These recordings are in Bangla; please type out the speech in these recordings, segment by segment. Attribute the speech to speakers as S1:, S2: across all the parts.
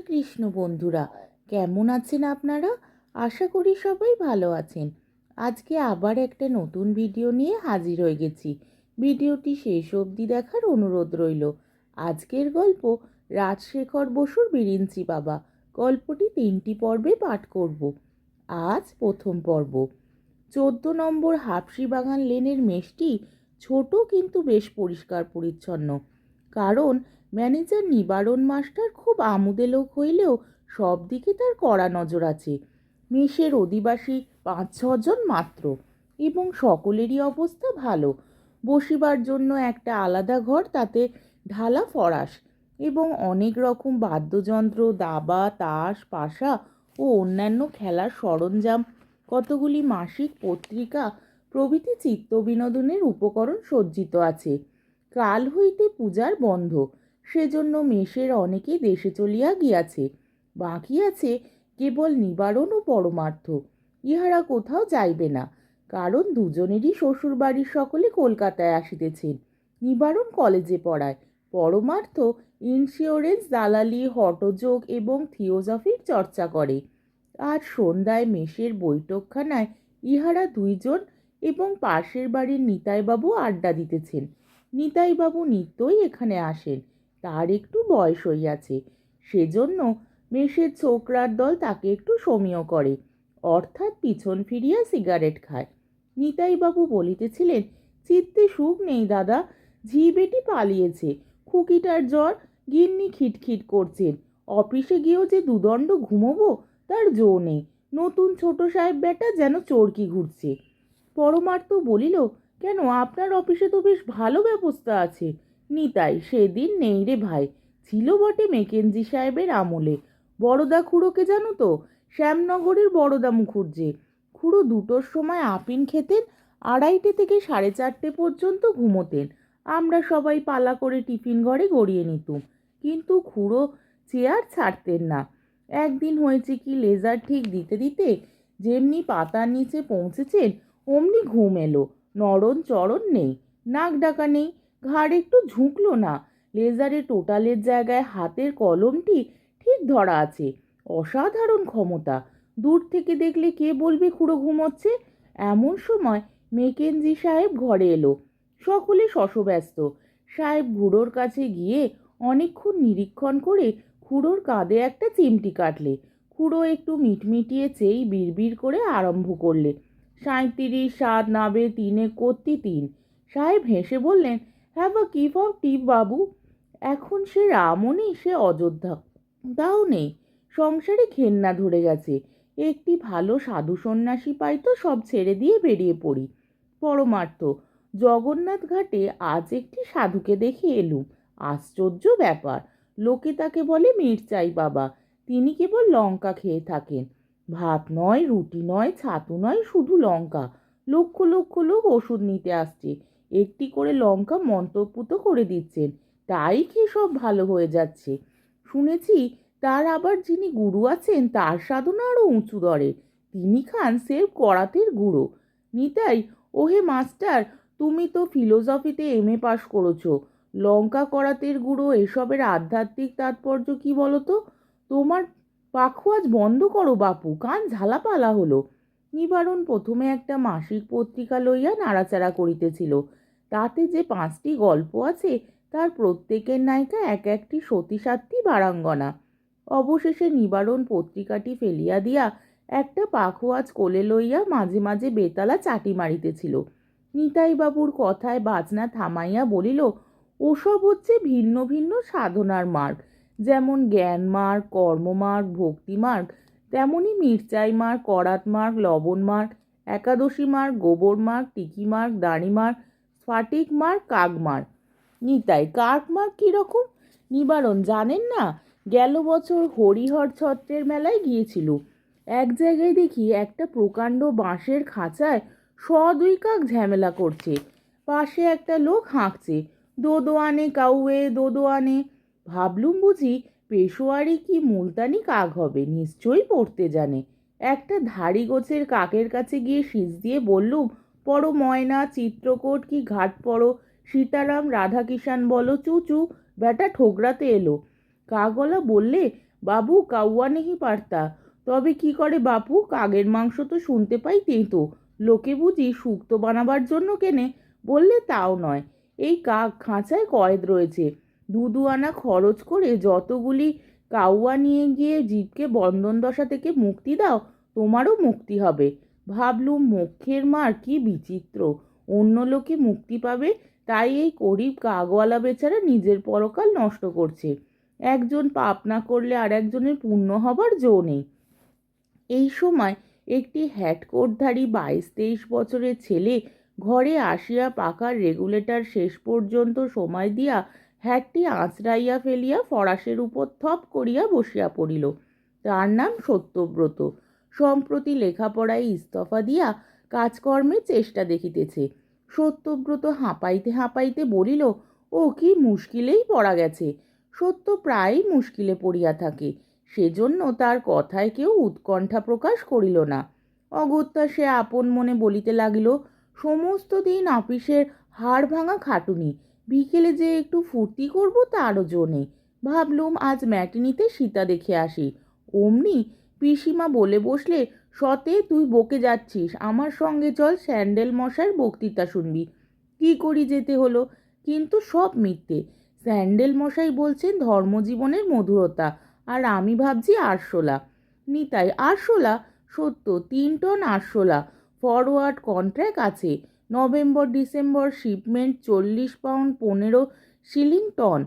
S1: কৃষ্ণ বন্ধুরা, কেমন আছেন আপনারা? আশা করি সবাই ভালো আছেন। আজকে আবার একটা নতুন ভিডিও নিয়ে হাজির হয়ে গেছি। ভিডিওটি শেষ অবধি দেখার অনুরোধ রইল। আজকের গল্প রাজশেখর বসুর বিরিঞ্চি বাবা। গল্পটি তিনটি পর্বে পাঠ করব। আজ প্রথম পর্ব। চোদ্দ নম্বর হাফসি বাগান লেনের মেষটি ছোট কিন্তু বেশ পরিষ্কার পরিচ্ছন্ন কারণ ম্যানেজার নিবারণ মাস্টার খুব আমুদে লোক হইলেও সব দিকে তার কড়া নজর আছে। মেষের অধিবাসী পাঁচ ছজন মাত্র এবং সকলেরই অবস্থা ভালো। বসিবার জন্য একটা আলাদা ঘর, তাতে ঢালা ফরাস এবং অনেক রকম বাদ্যযন্ত্র, দাবা, তাস, পাশা ও অন্যান্য খেলার সরঞ্জাম, কতগুলি মাসিক পত্রিকা প্রভৃতি চিত্ত বিনোদনের উপকরণ সজ্জিত আছে। কাল হইতে পূজার বন্ধ, সেজন্য মেষের অনেকে দেশে চলিয়া গিয়াছে। বাকি আছে কেবল নিবারণ ও পরমার্থ, ইহারা কোথাও যাইবে না, কারণ দুজনেরই শ্বশুর বাড়ির সকলে কলকাতায় আসিতেছেন। নিবারণ কলেজে পড়ায়, পরমার্থ ইন্স্যুরেন্স, দালালি, হটযোগ এবং থিওজফির চর্চা করে। আর সন্ধ্যায় মেষের বৈঠকখানায় ইহারা দুইজন এবং পাশের বাড়ির নিতাইবাবু আড্ডা দিতেছেন। নিতাইবাবু নিত্যই এখানে আসেন। তার একটু বয়স হইয়াছে। সেজন্য মেষের ছোকরার দল তাকে একটু সমীয় করে, অর্থাৎ পিছন ফিরিয়া সিগারেট খায়। নিতাইবাবু বলিতেছিলেন, চিত্তে সুখ নেই দাদা ঝি বেটি পালিয়েছে, খুকিটার জ্বর গিন্নি খিটখিট করছেন। অফিসে গিয়েও যে দুদণ্ড ঘুমোবো, তার জো নেই। নতুন ছোট সাহেব বেটা যেন চরকি ঘুরছে। পরমার্থ বলিল কেন? আপনার অফিসে তো বেশ ভালো ব্যবস্থা আছে। নিতাই, সেদিন নেই রে ভাই। ছিল বটে মেকেনজি সাহেবের আমলে। বড়দা খুড়োকে জানো তো? শ্যামনগরের বড়দা মুখুর্জে। খুড়ো দুটোর সময় আপিন খেতেন, আড়াইটে থেকে সাড়ে চারটে পর্যন্ত ঘুমোতেন। আমরা সবাই পালা করে টিফিন ঘরে গড়িয়ে নিতুম। কিন্তু খুড়ো চেয়ার ছাড়তেন না। একদিন হয়েছে কি, লেজার ঠিক দিতে দিতে যেমনি পাতার নিচে পৌঁছেছেন, অমনি ঘুম এলো। নরণ চরণ নেই, নাক ডাকা নেই, ঘাড় একটু ঝুঁকলো না। লেজারে টোটালের জায়গায় হাতের কলমটি ঠিক ধরা আছে, অসাধারণ ক্ষমতা। দূর থেকে দেখলে কে বলবে খুঁড়ো ঘুমোচ্ছে? এমন সময় মেকেনজি সাহেব ঘরে এলো। সকলে শশব্যস্ত। সাহেব বুড়োর কাছে গিয়ে অনেকক্ষণ নিরীক্ষণ করে খুড়োর কাঁধে একটা চিমটি কাটলে। খুড়ো একটু মিটমিটিয়ে চেয়েই বিড়বিড় করে আরম্ভ করলে। সাঁত্রিশ সাত, নাবে, তিনে কর্তি তিন। সাহেব হেসে বললেন have a cup of tea বাবু? এখন সে রামও নেই সে অযোধ্যা। তাও নেই, সংসারে ঘেন্না ধরে গেছে। একটি ভালো সাধু সন্ন্যাসী পাই তো সব ছেড়ে দিয়ে বেরিয়ে পড়ি। পরমার্থ, জগন্নাথ ঘাটে আজ একটি সাধুকে দেখে এলুম। আশ্চর্য ব্যাপার, লোকে তাকে বলে মির্চাই বাবা। তিনি কেবল লঙ্কা খেয়ে থাকেন। ভাত নয়, রুটি নয়, ছাতু নয়, শুধু লঙ্কা। লক্ষ লক্ষ লোক ওষুধ নিতে আসছে। একটি করে লঙ্কা মন্তব্যুত করে দিচ্ছেন। তাই খেয়ে সব ভালো হয়ে যাচ্ছে। শুনেছি তার আবার যিনি গুরু আছেন, তার সাধনা আরও উঁচু দরের। তিনি খান সের করাতের গুঁড়ো। নিতাই, ওহে মাস্টার, তুমি তো ফিলোসফিতে এম এ পাশ করেছ। লঙ্কা করাতের গুঁড়ো, এসবের আধ্যাত্মিক তাৎপর্য কি বলো তো তোমার পাখোয়াজ বন্ধ করো বাপু, কান ঝালাপালা হলো। নিবারণ প্রথমে একটা মাসিক পত্রিকা লইয়া নাড়াচাড়া করিতেছিল। তাতে যে পাঁচটি গল্প আছে, তার প্রত্যেকের নায়িকা এক একটি সতীসাত্রী বারাঙ্গনা। অবশেষে নিবারণ পত্রিকাটি ফেলিয়া দিয়া একটা পাখোয়াজ কোলে লইয়া মাঝে মাঝে বেতালা চাটি মারিতেছিল। নিতাইবাবুর কথায় বাজনা থামাইয়া বলিল, ওসব হচ্ছে ভিন্ন ভিন্ন সাধনার মার্গ। যেমন জ্ঞান মার্গ কর্মমার্গ ভক্তিমার্গ তেমনই মির্চাই মার্গ, করাত মার্গ, লবণ মার্গ, একাদশী মার্গ, গোবর মার্গ, টিকি মার্গ দাড়ি মার্গ, স্ফাটিক মার্গ, কাক মার্গ। নিতাই, কাক মার্গ কীরকম নিবারণ, জানেন না? গেল বছর হরিহর ছত্রের মেলায় গিয়েছিল। এক জায়গায় দেখি একটা প্রকাণ্ড বাঁশের খাঁচায় শ দুই কাক ঝামেলা করছে। পাশে একটা লোক হাঁকছে। দোদোয়ানে কাউয়ে, দোদোয়ানে। ভাবলুম বুঝি পেশোয়ারি কি মুলতানি কাক হবে, নিশ্চয়ই পড়তে জানে। একটা ধাড়ি গোছের কাকের কাছে গিয়ে শীষ দিয়ে বললুম, পড়ো ময়না, চিত্রকোট কি ঘাট পড়ো? সীতারাম রাধাকিষান বলো, চুচু, ব্যাটা ঠোকরাতে এলো। কাকগলা বললে, বাবু, কাউয়া নেহি পারতা। তবে কি করে বাপু? কাগের মাংস তো শুনতে পাই তেঁতো লোকে বুঝি শুক্তো বানাবার জন্য কেনে? বললে, তাও নয়। এই কাক খাঁচায় কয়েদ রয়েছে। দু আনা খরচ করে যতগুলি কাউয়া নিয়ে গিয়ে জীবকে বন্ধন দশা থেকে মুক্তি দাও, তোমারও মুক্তি হবে। ভাবলুম মোক্ষের মার কি বিচিত্র। অন্য লোকে মুক্তি পাবে, তাই এই গরিব কাকওয়ালা বেচারা নিজের পরকাল নষ্ট করছে। একজন পাপ না করলে আর একজনের পুণ্য হবার জো নেই। এই সময় একটি হ্যাটকোটধারী বাইশ তেইশ বছরের ছেলে ঘরে আসিয়া পাকার রেগুলেটর শেষ পর্যন্ত সময় দিয়া হ্যাটটি আঁচড়াইয়া ফেলিয়া ফরাসের উপর থপ করিয়া বসিয়া পড়িল। তার নাম সত্যব্রত। সম্প্রতি লেখাপড়ায় ইস্তফা দিয়া কাজকর্মে চেষ্টা দেখিতেছে। সত্যব্রত হাঁপাইতে হাঁপাইতে বলিল, ও কি মুশকিলেই পড়া গেছে। সত্য প্রায়ই মুশকিলে পড়িয়া থাকে। সেজন্য তার কথায় কেউ উৎকণ্ঠা প্রকাশ করিল না। অগত্যা সে আপন মনে বলিতে লাগিল, সমস্ত দিন অফিসের হাড় ভাঙা খাটুনি। বিকেলে যে একটু ফুর্তি করব তারও জো নেই। ভাবলুম আজ ম্যাটিনিতে সীতা দেখে আসি। অমনি পিসিমা বলে বসলে, সতে, তুই বকে যাচ্ছিস। আমার সঙ্গে চল স্যান্ডেল মশার বক্তৃতা শুনবি। কি করি যেতে হলো? কিন্তু সব মিথ্যে। স্যান্ডেল মশাই বলছেন ধর্মজীবনের মধুরতা, আর আমি ভাবছি আরশোলা। নিতাই, আরশোলা? সত্য, তিন টন আরশোলা। ফরওয়ার্ড কন্ট্রাক্ট আছে। নভেম্বর, ডিসেম্বর, শিপমেন্ট চল্লিশ পাউন্ড পনেরো shilling ton.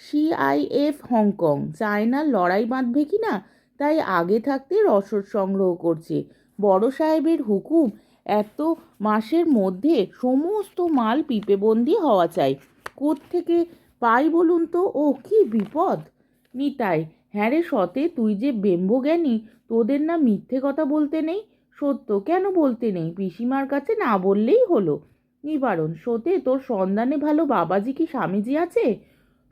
S1: CIF Hong Kong, চায়নার লড়াই বাঁধবে কি না? তাই আগে থাকতে রসদ সংগ্রহ করছে। বড় সাহেবের হুকুম, এত মাসের মধ্যে সমস্ত মাল পিপেবন্দি হওয়া চাই। থেকে পাই বলুন তো? ও কি বিপদ! নিতাই হ্যাঁ রে সতে, তুই যে বেম্ব জ্ঞানী, তোদের না মিথ্যে কথা বলতে নেই? সত্য কেন বলতে নেই? পিসিমার কাছে না বললেই হলো। নিবারণ সতে তোর সন্ধানে ভালো বাবাজি কি স্বামীজি আছে?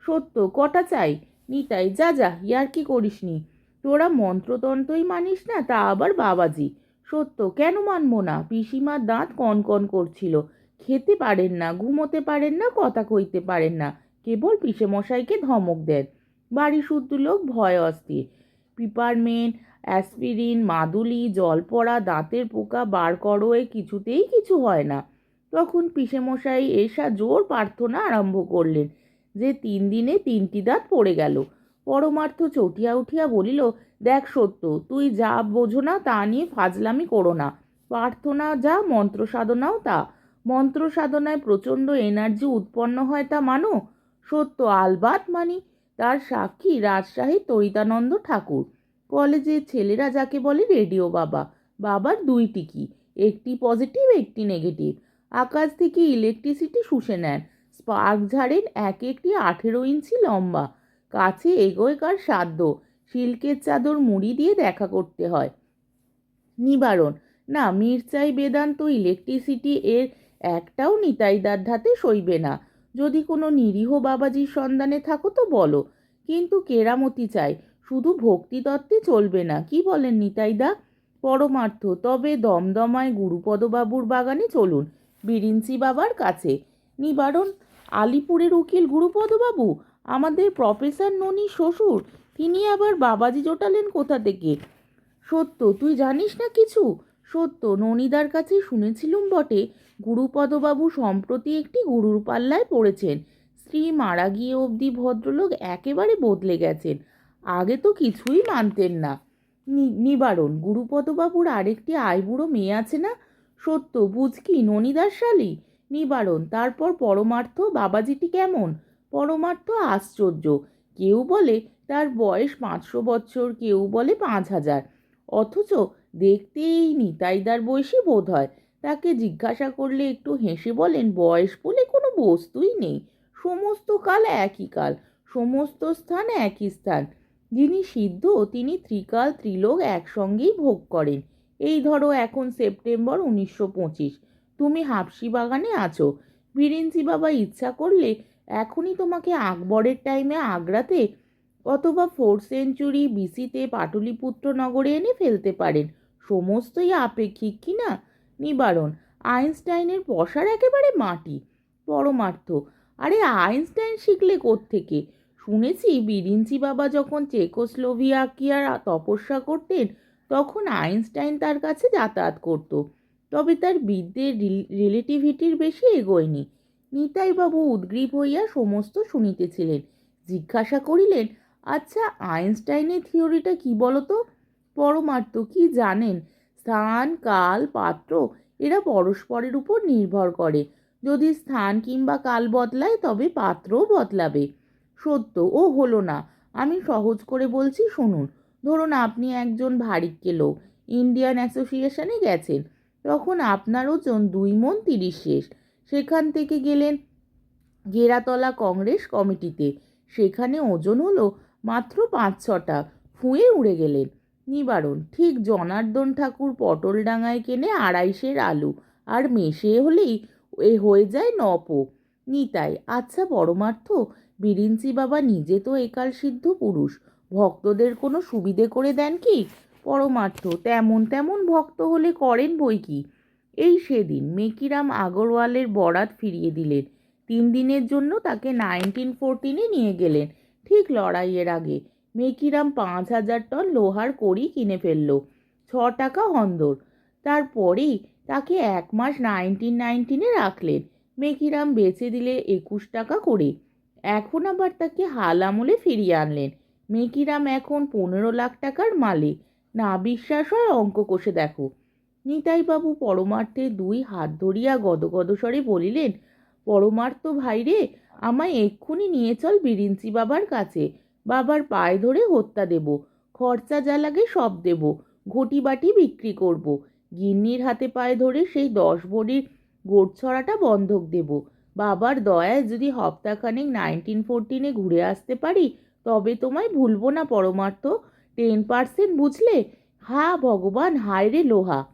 S1: সত্য, কটা চাই? নিতাই, যা যা, ইয়ার কি করিসনি তোরা মন্ত্রতন্ত্রই মানিস না, তা আবার বাবাজি। সত্য, কেন মানবো না? পিসিমার দাঁত কনকন করছিল। খেতে পারেন না, ঘুমোতে পারেন না, কথা কইতে পারেন না। কেবল পিসে মশাইকে ধমক দেন। বাড়ি শুদ্ধ লোক ভয় অস্থির। পিপারমেন্ট অ্যাসপিরিন, মাদুলি জল পড়া দাঁতের পোকা, বার করো, এ কিছুতেই কিছু হয় না। তখন পিসেমশাই এসা জোর প্রার্থনা আরম্ভ করলেন যে তিন দিনে তিনটি দাঁত পড়ে গেল। পরমার্থ চটিয়া উঠিয়া বলিল, দেখ সত্য, তুই যা বোঝো না তা নিয়ে ফাজলামি করো না। প্রার্থনা যা, মন্ত্র সাধনাও তা। মন্ত্র সাধনায় প্রচণ্ড এনার্জি উৎপন্ন হয় তা মানো। সত্য আলবাত মানি, তার সাক্ষী রাজশাহী তরিতানন্দ ঠাকুর। কলেজে ছেলেরা যাকে বলে রেডিও বাবা, বাবার দুইটি কি একটি পজিটিভ, একটি নেগেটিভ। আকাশ থেকে ইলেকট্রিসিটি শুষে নেন। স্পার্ক ঝাড়েন এক একটি আঠেরো ইঞ্চি লম্বা। কাছে এগোয় কার সাধ্য? সিল্কের চাদর মুড়ি দিয়ে দেখা করতে হয়। নিবারণ। না মির্চাই বেদান্ত ইলেকট্রিসিটি এর একটাও নিতাইদার ধাতে সইবে না। যদি কোনো নিরীহ বাবাজির সন্ধানে থাকো তো বলো। কিন্তু কেরামতি চাই। শুধু ভক্তিতত্ত্বে চলবে না। কি বলেন নিতাইদা? পরমার্থ, তবে দমদমায় গুরুপদবাবুর বাগানে চলুন বিরিঞ্চি বাবার কাছে। নিবারণ, আলিপুরের উকিল গুরুপদবাবু, আমাদের প্রফেসর ননি শ্বশুর, তিনি আবার বাবাজি জোটালেন কোথা থেকে? সত্য, তুই জানিস না কিছু? সত্য, ননিদার কাছে শুনেছিলুম বটে, গুরুপদবাবু সম্প্রতি একটি গুরুর পাল্লায় পড়েছেন। স্ত্রী মারা গিয়ে অবধি ভদ্রলোক একেবারে বদলে গেছেন। আগে তো কিছুই মানতেন না। নিবারণ, গুরুপদবাবুর আরেকটি আইবুড়ো মেয়ে আছে না? সত্য, বুঝ কি ননিদার শালী নিবারণ, তারপর পরমার্থ বাবাজিটি কেমন? পরমার্থ আশ্চর্য, কেউ বলে তার বয়স পাঁচশো বছর কেউ বলে পাঁচ হাজার। অথচ দেখতে এই নিতাইদার বয়সী বোধ হয়। তাকে জিজ্ঞাসা করলে একটু হেসে বলেন, বয়স বলে কোনো বস্তুই নেই। সমস্ত কাল একই কাল, সমস্ত স্থান একই স্থান। যিনি সিদ্ধ, তিনি ত্রিকাল ত্রিলোক একসঙ্গেই ভোগ করেন। এই ধরো এখন সেপ্টেম্বর উনিশশো পঁচিশ। তুমি হাফসি বাগানে আছো। বিরিঞ্চি বাবা ইচ্ছা করলে এখনই তোমাকে আকবরের টাইমে আগ্রাতে অথবা ফোর্থ সেঞ্চুরি বিসিতে পাটলিপুত্র নগরে এনে ফেলতে পারেন। সমস্তই আপেক্ষিক কি না? নিবারণ, আইনস্টাইনের পশার একেবারে মাটি। পরমার্থ, আরে আইনস্টাইন শিখলে থেকে শুনেছি বিরিঞ্চি বাবা যখন চেকোস্লোভিয়াকিয়ার তপস্যা করতেন, তখন আইনস্টাইন তার কাছে যাতায়াত করত। তবে তার বিদ্যের রিলেটিভিটির বেশি এগোয়নি। নিতাইবাবু উদ্গ্রীব হইয়া সমস্ত শুনিতেছিলেন। জিজ্ঞাসা করিলেন আচ্ছা আইনস্টাইনের থিওরিটা কি বলতো? পরমার্থ কি জানেন? স্থান, কাল, পাত্র, এরা পরস্পরের উপর নির্ভর করে। যদি স্থান কিংবা কাল বদলায়, তবে পাত্রও বদলাবে। সত্য ও হলো না। আমি সহজ করে বলছি, শুনুন। ধরুন আপনি একজন ভারিক্কে লোক, ইন্ডিয়ান অ্যাসোসিয়েশনে গেছেন। তখন আপনার ওজন দুই মন তিরিশ শেষ। সেখান থেকে গেলেন গেরাতলা কংগ্রেস কমিটিতে। সেখানে ওজন হলো মাত্র পাঁচ ছটা। ফুঁয়ে উড়ে গেলেন। নিবারণ, ঠিক জনার্দন ঠাকুর পটলডাঙায় কেনে আড়াইশের আলু। আর মেশে হলেই এ হয়ে যায় নপো। নিতাই আচ্ছা পরমার্থ বিরিঞ্চি বাবা নিজে তো একাল সিদ্ধ পুরুষ। ভক্তদের কোনো সুবিধে করে দেন কি? পরমার্থ, তেমন তেমন ভক্ত হলে করেন বই কি? এই সেদিন মেকিরাম আগরওয়ালের বরাত ফিরিয়ে দিলেন। তিন দিনের জন্য তাকে নাইনটিন ফোরটিনে নিয়ে গেলেন। ঠিক লড়াইয়ের আগে মেকিরাম পাঁচ হাজার টন লোহার কড়ি কিনে ফেলল, ছ টাকা হন্দর। তারপরেই তাকে এক মাস নাইনটিন নাইনটিনে রাখলেন। মেকিরাম বেচে দিলে একুশ টাকা করে। এখন আবার তাকে হাল আমলে ফিরিয়ে আনলেন। মেকিরাম এখন পনেরো লাখ টাকার মালিক। না বিশ্বাস হয় অঙ্ক কষে দেখো। নিতাইবাবু পরমার্থে দুই হাত ধরিয়া গদগদ স্বরে বলিলেন, পরমার্থ ভাইরে, আমায় এক্ষুনি নিয়ে চল বিরিঞ্চি বাবার কাছে। বাবার পায়ে ধরে হত্যা দেব। খরচা যা লাগে সব দেব। ঘটি বাটি বিক্রি করব। গিন্নির হাতে পায়ে ধরে সেই দশ বড়ির গোট ছড়াটা বন্ধক দেব। বাবার দয়ায় যদি হপ্তাখানেক নাইনটিন ফোরটিনে ঘুরে আসতে পারি, তবে তোমায় ভুলবো না পরমার্থ। টেন পার্সেন্ট বুঝলে? হা ভগবান, হায় রে লোহা।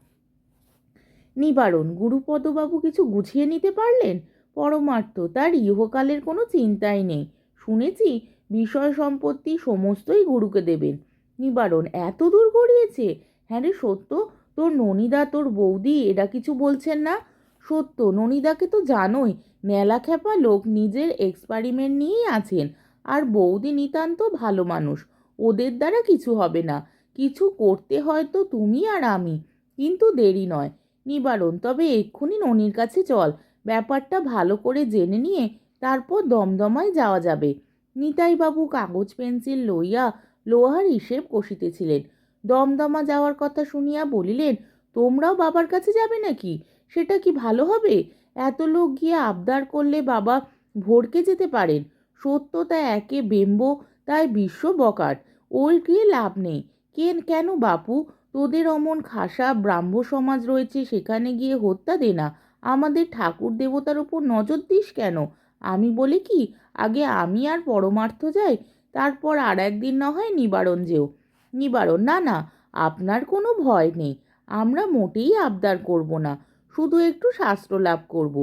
S1: নিবারণ, গুরুপদবাবু কিছু গুছিয়ে নিতে পারলেন? পরমার্থ, তার ইহকালের কোনো চিন্তাই নেই। শুনেছি বিষয় সম্পত্তি সমস্তই গুরুকে দেবেন। নিবারণ, এত দূর গড়িয়েছে? হ্যাঁ রে সত্য, তোর ননিদা, তোর বৌদি, এরা কিছু বলছেন না? সত্য, ননিদাকে তো জানোই, মেলা খ্যাপা লোক নিজের এক্সপারিমেন্ট নিয়েই আছেন। আর বৌদি নিতান্ত ভালো মানুষ, ওদের দ্বারা কিছু হবে না। কিছু করতে হয়তো তুমি আর আমি, কিন্তু দেরি নয়। নিবারণ, তবে এক্ষুনি ননির কাছে চল। ব্যাপারটা ভালো করে জেনে নিয়ে তারপর দমদমায় যাওয়া যাবে। নিতাইবাবু কাগজ, পেন্সিল লইয়া লোহার হিসেব কষিতেছিলেন। দমদমা যাওয়ার কথা শুনিয়া বলিলেন, তোমরাও বাবার কাছে যাবে নাকি? সেটা কি ভালো হবে? এত লোক গিয়ে আবদার করলে বাবা ভোরকে যেতে পারেন। সত্য তা একে বেম্ব, তাই বিশ্ব বকাট ওই গিয়ে লাভ নেই। কেন কেন বাপু? তোদের অমন খাসা ব্রাহ্ম সমাজ রয়েছে, সেখানে গিয়ে হত্যা দে না। আমাদের ঠাকুর দেবতার উপর নজর দিস কেন? আমি বলি কি, আগে আমি আর পরমার্থ যাই, তারপর আর একদিন না হয় নিবারণ যেও। নিবারণ না না, আপনার কোনো ভয় নেই। আমরা মোটেই আবদার করব না। শুধু একটু শাস্ত্র লাভ করব।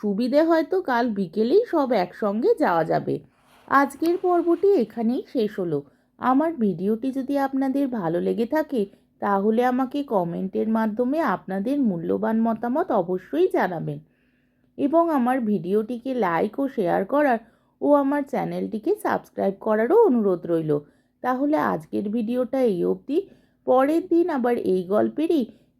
S1: সুবিধে হয়তো কাল বিকেলেই সব একসঙ্গে যাওয়া যাবে। আজকের পর্বটি এখানেই শেষ হলো। আমার ভিডিওটি যদি আপনাদের ভালো লেগে থাকে, তাহলে আমাকে কমেন্টের মাধ্যমে আপনাদের মূল্যবান মতামত অবশ্যই জানাবেন। এবং আমার ভিডিওটিকে লাইক ও শেয়ার করার ও আমার চ্যানেলটিকে সাবস্ক্রাইব করারও অনুরোধ রইল। তাহলে আজকের ভিডিওটা এই অবধি। পরের দিন আবার এই গল্পেরই